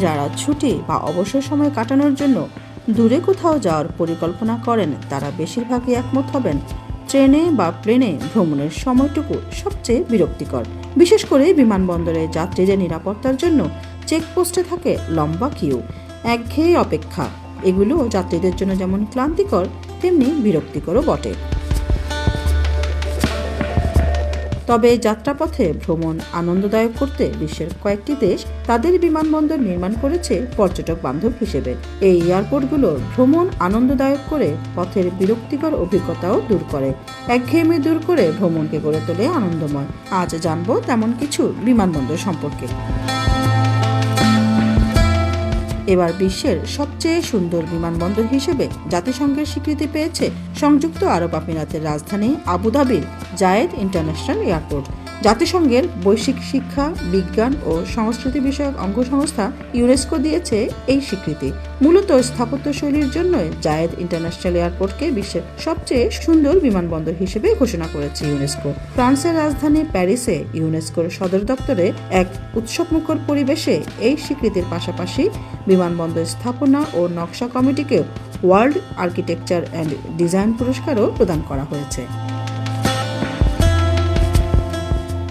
যারা ছুটি বা অবসর সময় কাটানোর জন্য দূরে কোথাও যাওয়ার পরিকল্পনা করেন, তারা বেশিরভাগই একমত হবেন, ট্রেনে বা প্লেনে ভ্রমণের সময়টুকু সবচেয়ে বিরক্তিকর। বিশেষ করে বিমানবন্দরে যাত্রীদের নিরাপত্তার জন্য চেকপোস্টে থাকে লম্বা কিউ, একঘেয়ে অপেক্ষা। এগুলো যাত্রীদের জন্য যেমন ক্লান্তিকর, তেমনি বিরক্তিকরও বটে। তবে যাত্রাপথে ভ্রমণ আনন্দদায়ক করতে বিশ্বের কয়েকটি দেশ তাদের বিমানবন্দর নির্মাণ করেছে পর্যটক বান্ধব হিসেবে। এই এয়ারপোর্টগুলো ভ্রমণ আনন্দদায়ক করে পথের বিরক্তিকর অভিজ্ঞতাও দূর করে, একঘেয়েমি দূর করে ভ্রমণকে গড়ে তোলে আনন্দময়। আজ জানব তেমন কিছু বিমানবন্দর সম্পর্কে। এবার বিশ্বের সবচেয়ে সুন্দর বিমানবন্দর হিসেবে জাতিসংঘের স্বীকৃতি পেয়েছে সংযুক্ত আরব আমিরাতের রাজধানী আবুধাবির জায়েদ ইন্টারন্যাশনাল এয়ারপোর্ট। জাতিসংঘের বৈশ্বিক শিক্ষা, বিজ্ঞান ও সংস্কৃতি বিষয়ক অঙ্গ সংস্থা ইউনেস্কো দিয়েছে এই স্বীকৃতি। মূলত স্থাপত্যশৈলীর জন্য জায়েদ ইন্টারন্যাশনাল এয়ারপোর্টকে বিশ্বের সবচেয়ে সুন্দর বিমানবন্দর হিসেবে ঘোষণা করেছে ইউনেস্কো। ফ্রান্সের রাজধানী প্যারিসে ইউনেস্কোর সদর দপ্তরে এক উৎসবমুখর পরিবেশে এই স্বীকৃতির পাশাপাশি বিমানবন্দর স্থাপনা ও নকশা কমিটিকে ওয়ার্ল্ড আর্কিটেকচার অ্যান্ড ডিজাইন পুরস্কারও প্রদান করা হয়েছে।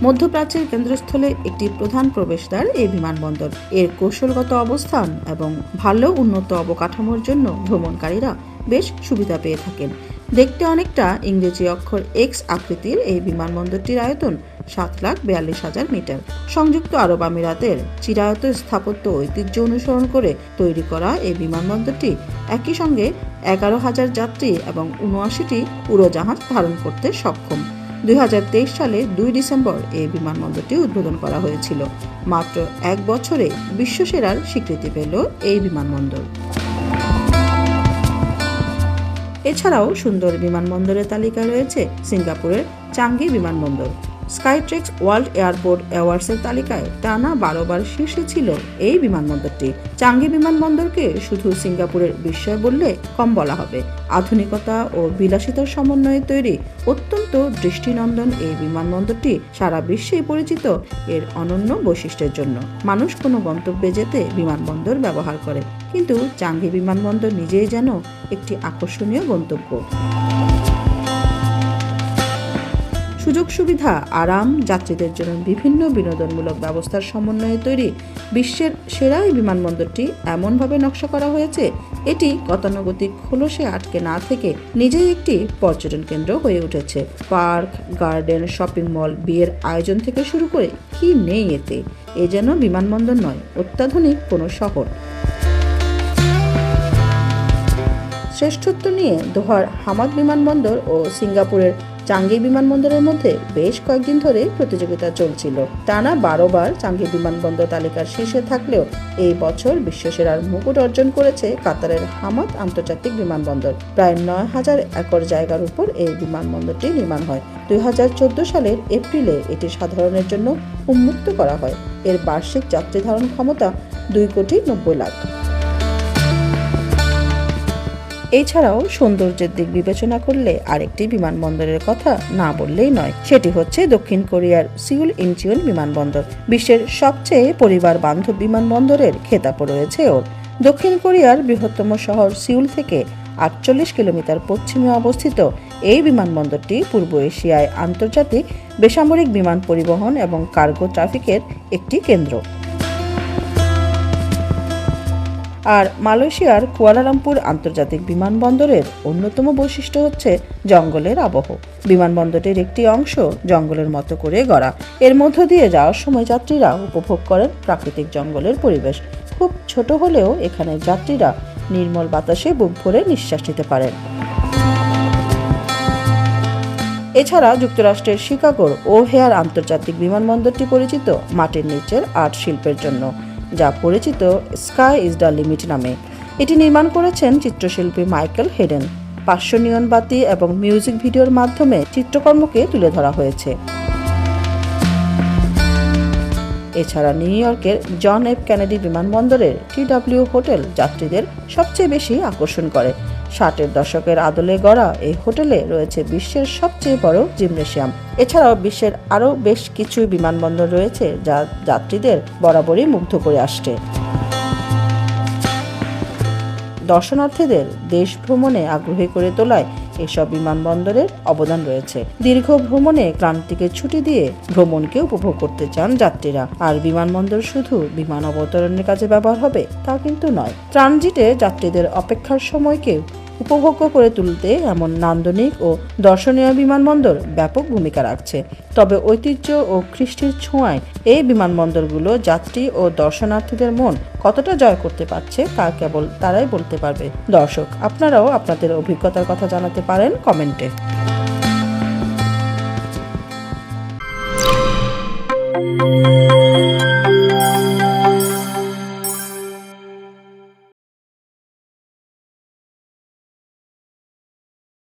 মধ্যপ্রাচ্যের কেন্দ্রস্থলে একটি প্রধান প্রবেশদ্বার এই বিমানবন্দর। এর কৌশলগত অবস্থান এবং ভালো উন্নত অবকাঠামোর জন্য ভ্রমণকারীরা বেশ সুবিধা পেয়ে থাকেন। দেখতে অনেকটা ইংরেজি অক্ষর এক্স আকৃতির এই বিমানবন্দরটির আয়তন সাত লাখ বিয়াল্লিশ হাজার মিটার। সংযুক্ত আরব আমিরাতের চিরায়ত স্থাপত্য ঐতিহ্য অনুসরণ করে তৈরি করা এই বিমানবন্দরটি একই সঙ্গে এগারো হাজার যাত্রী এবং উনআশিটি উড়োজাহাজ ধারণ করতে সক্ষম। দুই সালে দুই ডিসেম্বর এই বিমানবন্দরটি উদ্বোধন করা হয়েছিল। মাত্র এক বছরে বিশ্বসেরার স্বীকৃতি পেল এই বিমানবন্দর। এছাড়াও সুন্দর বিমানবন্দরের তালিকায় রয়েছে সিঙ্গাপুরের চাঙ্গি বিমানবন্দর। স্কাইট্রেক্স ওয়ার্ল্ড এয়ারপোর্ট অ্যাওয়ার্ডসের তালিকায় টানা বারোবার শীর্ষে ছিল এই বিমানবন্দরটি। চাঙ্গি বিমানবন্দরকে শুধু সিঙ্গাপুরের বিস্ময় বললে কম বলা হবে। আধুনিকতা ও বিলাসিতার সমন্বয়ে তৈরি অত্যন্ত দৃষ্টিনন্দন এই বিমানবন্দরটি সারা বিশ্বেই পরিচিত এর অনন্য বৈশিষ্ট্যের জন্য। মানুষ কোনো গন্তব্যে যেতে বিমানবন্দর ব্যবহার করে, কিন্তু চাঙ্গি বিমানবন্দর নিজেই যেন একটি আকর্ষণীয় গন্তব্য। সুযোগ সুবিধা, আরাম, যাত্রীদের জন্য বিভিন্ন বিনোদনমূলক ব্যবস্থার সমন্বয়ে তৈরি বিশ্বের সেরা এই বিমানবন্দরটি এমনভাবে নকশা করা হয়েছে, এটি গতানুগতিক খোলসে আটকে না থেকে নিজেই একটি পর্যটন কেন্দ্র হয়ে উঠেছে। পার্ক, গার্ডেন, শপিং মল বিয়ের আয়োজন থেকে শুরু করে কি নেই এতে? এ যেন বিমানবন্দর নয়, অত্যাধুনিক কোনো শহর। শ্রেষ্ঠত্ব নিয়ে দোহার হামাদ বিমানবন্দর ও সিঙ্গাপুরের চাঙ্গি বিমানবন্দরের মধ্যে বেশ কয়েকদিন ধরে প্রতিযোগিতা চলছিল। টানা বারো বার চাঙ্গি বিমানবন্দর তালিকার শীর্ষে থাকলেও এই বছর বিশ্বসেরার মুকুট অর্জন করেছে কাতারের হামাদ আন্তর্জাতিক বিমানবন্দর। প্রায় নয় হাজার একর জায়গার উপর এই বিমানবন্দরটি নির্মাণ হয়। দুই হাজার চোদ্দ সালের এপ্রিলে এটি সাধারণের জন্য উন্মুক্ত করা হয়। এর বার্ষিক যাত্রী ধারণ ক্ষমতা দুই কোটি নব্বই লাখ। এছাড়াও সৌন্দর্যের দিক বিবেচনা করলে আরেকটি বিমানবন্দরের কথা না বললেই নয়। সেটি হচ্ছে দক্ষিণ কোরিয়ার সিউল ইনচিউন বিমানবন্দর। বিশ্বের সবচেয়ে পরিবার বান্ধব বিমানবন্দরের খেতাব রয়েছে ওর। দক্ষিণ কোরিয়ার বৃহত্তম শহর সিউল থেকে আটচল্লিশ কিলোমিটার পশ্চিমে অবস্থিত এই বিমানবন্দরটি পূর্ব এশিয়ায় আন্তর্জাতিক বেসামরিক বিমান পরিবহন এবং কার্গো ট্রাফিকের একটি কেন্দ্র। আর মালয়েশিয়ার কুয়ালালামপুর আন্তর্জাতিক বিমানবন্দরের অন্যতম বৈশিষ্ট্য হচ্ছে জঙ্গলের আবহ। বিমানবন্দরের একটি অংশ জঙ্গলের মতো করে গড়া। এর মধ্য দিয়ে যাওয়ার সময় যাত্রীরা উপভোগ করেন প্রাকৃতিক জঙ্গলের পরিবেশ। খুব ছোট হলেও এখানে যাত্রীরা নির্মল বাতাসে বুক ভরে নিঃশ্বাস নিতে পারেন। এছাড়া যুক্তরাষ্ট্রের শিকাগোর ওহেয়ার আন্তর্জাতিক বিমানবন্দরটি পরিচিত মাটির নিচের আর্ট শিল্পের জন্য। যা পরিচিত স্কাই ইজ দ্য লিমিট নামে। এটি নির্মাণ করেছেন চিত্রশিল্পী মাইকেল হেডেন। পাঁচশো নিয়ন বাতি এবং মিউজিক ভিডিওর মাধ্যমে চিত্রকর্মকে তুলে ধরা হয়েছে। এছাড়া নিউ ইয়র্কের জন এফ কেনেডি বিমানবন্দরের টিডব্লিউ হোটেল যাত্রীদের সবচেয়ে বেশি আকর্ষণ করে। ষাটের দশকের আদলে গড়া এই হোটেলে রয়েছে বিশ্বের সবচেয়ে বড় জিমনেশিয়াম। এছাড়াও বিশ্বের আরও বেশ কিছু বিমানবন্দর রয়েছে যা যাত্রীদের বরাবরই মুগ্ধ করে আসছে। দর্শনার্থীদের দেশ ভ্রমণে আগ্রহী করে তোলায় এসব বিমানবন্দরের অবদান রয়েছে। দীর্ঘ ভ্রমণে ক্লান্তিকে ছুটি দিয়ে ভ্রমণকে উপভোগ করতে চান যাত্রীরা। আর বিমানবন্দর শুধু বিমান অবতরণের কাজে ব্যবহার হবে তা কিন্তু নয়। ট্রানজিটে যাত্রীদের অপেক্ষার সময়কে উপভোগ্য করে তুলতে এমন নান্দনিক ও দর্শনীয় বিমানবন্দর ব্যাপক ভূমিকা রাখছে। তবে ঐতিহ্য ও কৃষ্টির ছোঁয়ায় এই বিমানবন্দরগুলো যাত্রী ও দর্শনার্থীদের মন কতটা জয় করতে পারছে তা কেবল তারাই বলতে পারবে। দর্শক, আপনারাও আপনাদের অভিজ্ঞতার কথা জানাতে পারেন কমেন্টে। Thank